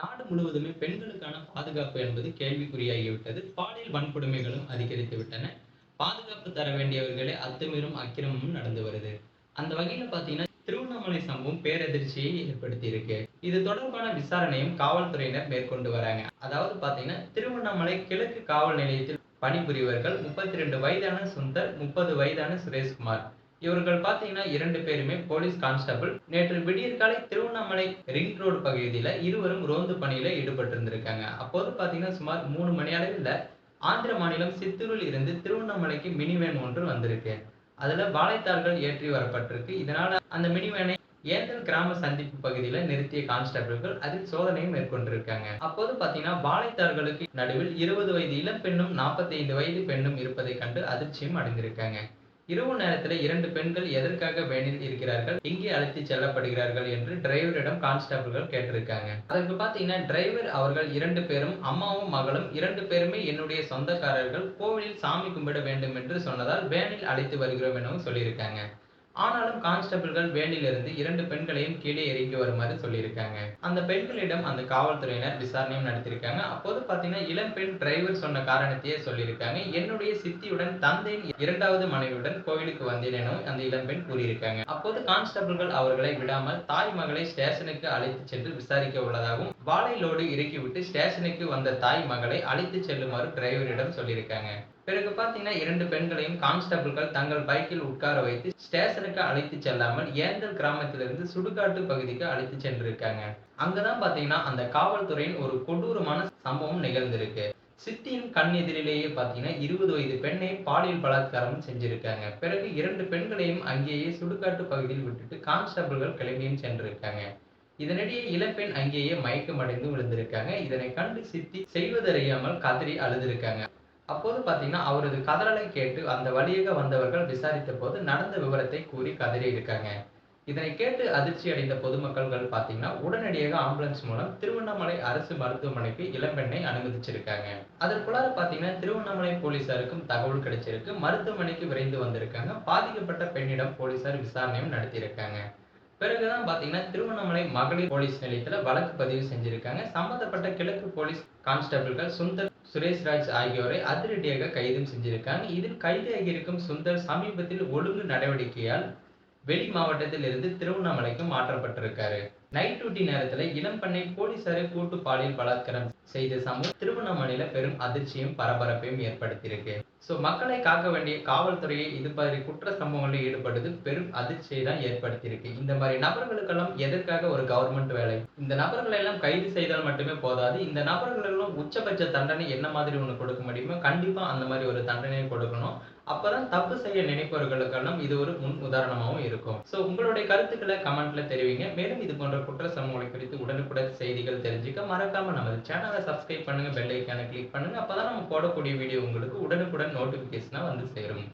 நாடு முழுவதுமே பெண்களுக்கான பாதுகாப்பு என்பது கேள்விக்குறியாகிவிட்டது. பாலியல் வன்கொடுமைகளும் அதிகரித்து விட்டன. பாதுகாப்பு தர வேண்டியவர்களே அத்துமீறும் அக்கிரமமும் நடந்து வருது. அந்த வகையில பாத்தீங்கன்னா திருவண்ணாமலை சம்பவம் பேரதிர்ச்சியை ஏற்படுத்தி இருக்கு இது தொடர்பான விசாரணையும் காவல்துறையினர் மேற்கொண்டு வராங்க. அதாவது பாத்தீங்கன்னா திருவண்ணாமலை கிழக்கு காவல் நிலையத்தில் பணிபுரிவர்கள் முப்பத்தி ரெண்டு வயதான சுந்தர் முப்பது வயதான சுரேஷ்குமார். இவர்கள் பார்த்தீங்கன்னா இரண்டு பேருமே போலீஸ் கான்ஸ்டபிள். நேற்று விடியற்காலை திருவண்ணாமலை ரிங் ரோடு பகுதியில இருவரும் ரோந்து பணியில ஈடுபட்டு இருந்திருக்காங்க அப்போது பார்த்தீங்கன்னா சுமார் மூணு மணி அளவில் ஆந்திர மாநிலம் சித்தூரில் இருந்து திருவண்ணாமலைக்கு மினி வேன் ஒன்று வந்திருக்கு. அதுல வாழைத்தாள்கள் ஏற்றி வரப்பட்டிருக்கு. இதனால் அந்த மினிவேனை ஏந்தல் கிராம சந்திப்பு பகுதியில நிறுத்திய கான்ஸ்டபிள்கள் அதில் சோதனையும் மேற்கொண்டிருக்காங்க. அப்போது பாத்தீங்கன்னா வாழைத்தார்களுக்கு நடுவில் இருபது வயது இளம் பெண்ணும் நாற்பத்தி ஐந்து வயது பெண்ணும் இருப்பதை கண்டு அதிர்ச்சியும் அடைந்திருக்காங்க. இரவு நேரத்தில் இரண்டு பெண்கள் எதற்காக வேனில் இருக்கிறார்கள்? எங்கே அழைத்து செல்லப்படுகிறார்கள் என்று டிரைவரிடம் கான்ஸ்டபிள்கள் கேட்டிருக்காங்க. அதற்கு பார்த்தீங்கன்னா டிரைவர் அவர்கள் இரண்டு பேரும் அம்மாவும் மகளும் இரண்டு பேருமே என்னுடைய சொந்தக்காரர்கள். கோவிலில் சாமி கும்பிட வேண்டும் என்று சொன்னதால் வேனில் அழைத்து வருகிறோம் எனவும் சொல்லியிருக்காங்க. ஆனாலும் கான்ஸ்டபிள்கள் வேனிலிருந்து இரண்டு பெண்களையும் கீழே இறங்கி வருமாறு சொல்லியிருக்காங்க. அந்த பெண்களிடம் அந்த காவல்துறையினர் விசாரணையும் நடத்தியிருக்காங்க. அப்போது பாத்தீங்கன்னா இளம் பெண் டிரைவர் சொன்ன காரணத்தையே சொல்லியிருக்காங்க. என்னுடைய சித்தியுடன் தந்தையின் இரண்டாவது மனைவியுடன் கோவிலுக்கு வந்தேன் எனவும் அந்த இளம்பெண் கூறியிருக்காங்க. அப்போது கான்ஸ்டபிள்கள் அவர்களை விடாமல் தாய் மகளை ஸ்டேஷனுக்கு அழைத்து சென்று விசாரிக்க உள்ளதாகவும் வாழை லோடு இறக்கிவிட்டு ஸ்டேஷனுக்கு வந்த தாய் மகளை அழைத்து செல்லுமாறு டிரைவரிடம் சொல்லியிருக்காங்க. பிறகு பார்த்தீங்கன்னா இரண்டு பெண்களையும் கான்ஸ்டபிள்கள் தங்கள் பைக்கில் உட்கார வைத்து ஸ்டேஷனுக்கு அழைத்து செல்லாமல் ஏந்தல் கிராமத்திலிருந்து சுடுகாட்டு பகுதிக்கு அழைத்து சென்றிருக்காங்க. அங்கதான் பாத்தீங்கன்னா அந்த காவல்துறையின் ஒரு கொடூரமான சம்பவம் நிகழ்ந்திருக்கு. சித்தியின் கண் எதிரிலேயே பாத்தீங்கன்னா இருபது வயது பெண்ணை பாலியல் பலாத்காரம் செஞ்சிருக்காங்க. பிறகு இரண்டு பெண்களையும் அங்கேயே சுடுகாட்டு பகுதியில் விட்டுட்டு கான்ஸ்டபிள்கள் கிளம்பியும் சென்றிருக்காங்க. இதனிடையே இளப்பெண் அங்கேயே மயக்கமடைந்து விழுந்திருக்காங்க. இதனை கண்டு சித்தி செய்வதறியாமல் கதறி அழுதிருக்காங்க. அப்போது பார்த்தீங்கன்னா அவரது கதறலை கேட்டு அந்த வழியாக வந்தவர்கள் விசாரித்த போது நடந்த விவரத்தை கூறி கதறி இருக்காங்க இதனை கேட்டு அதிர்ச்சி அடைந்த பொதுமக்கள்கள் பார்த்தீங்கன்னா உடனடியாக ஆம்புலன்ஸ் மூலம் திருவண்ணாமலை அரசு மருத்துவமனைக்கு இளம்பெண்ணை அனுமதிச்சிருக்காங்க. அதற்குள்ளார பார்த்தீங்கன்னா திருவண்ணாமலை போலீசாருக்கும் தகவல் கிடைச்சிருக்கு. மருத்துவமனைக்கு விரைந்து வந்திருக்காங்க. பாதிக்கப்பட்ட பெண்ணிடம் போலீசார் விசாரணையும் நடத்தியிருக்காங்க. பிறகுதான் பாத்தீங்கன்னா திருவண்ணாமலை மகளிர் போலீஸ் நிலையத்துல வழக்கு பதிவு செஞ்சிருக்காங்க. சம்பந்தப்பட்ட கிழக்கு போலீஸ் கான்ஸ்டபிள்கள் சுந்தர் சுரேஷ்ராஜ் ஆகியோரை அதிரடியாக கைதும் செஞ்சிருக்காங்க. இதில் கைதாகியிருக்கும் சுந்தர் சமீபத்தில் ஒழுங்கு நடவடிக்கையால் வெளி மாவட்டத்தில் இருந்து திருவண்ணாமலைக்கு மாற்றப்பட்டிருக்காரு. நைட் டியூட்டி நேரத்துல இளம்பெண்ணை போலீசாரை கூட்டு பாலியல் பலாத்காரம் செய்த சம்பவம் திருவண்ணாமலையில பெரும் அதிர்ச்சியும் பரபரப்பையும் ஏற்படுத்தியிருக்கு. சோ மக்களை காக்க வேண்டிய காவல்துறையை இது மாதிரி குற்ற சம்பவங்களில் ஈடுபடுது பெரும் அதிர்ச்சியை தான் ஏற்படுத்தியிருக்கு. இந்த மாதிரி நபர்களுக்கெல்லாம் எதற்காக ஒரு கவர்மெண்ட் வேலை? இந்த நபர்களை எல்லாம் கைது செய்தால் மட்டுமே போதாது. இந்த நபர்களுக்கெல்லாம் உச்சபட்ச தண்டனை என்ன மாதிரி ஒண்ணு கொடுக்க முடியுமோ கண்டிப்பா அந்த மாதிரி ஒரு தண்டனையை கொடுக்கணும். அப்பதான் தப்பு செய்ய நினைப்பவர்களுக்கெல்லாம் இது ஒரு முன் உதாரணமாகவும் இருக்கும். ஸோ உங்களுடைய கருத்துக்களை கமெண்ட்ல தெரிவிங்க. மேலும் இது போன்ற குற்ற சம்பவங்களை குறித்து உடனுக்குடன் செய்திகள் தெரிஞ்சுக்க மறக்காம நமது சேனலை சப்ஸ்கிரைப் பண்ணுங்க பெல் ஐக்கானை கிளிக் பண்ணுங்க. அப்பதான் நம்ம போடக்கூடிய வீடியோ உங்களுக்கு உடனுக்குடன் நோட்டிபிகேஷனா வந்து சேரும்.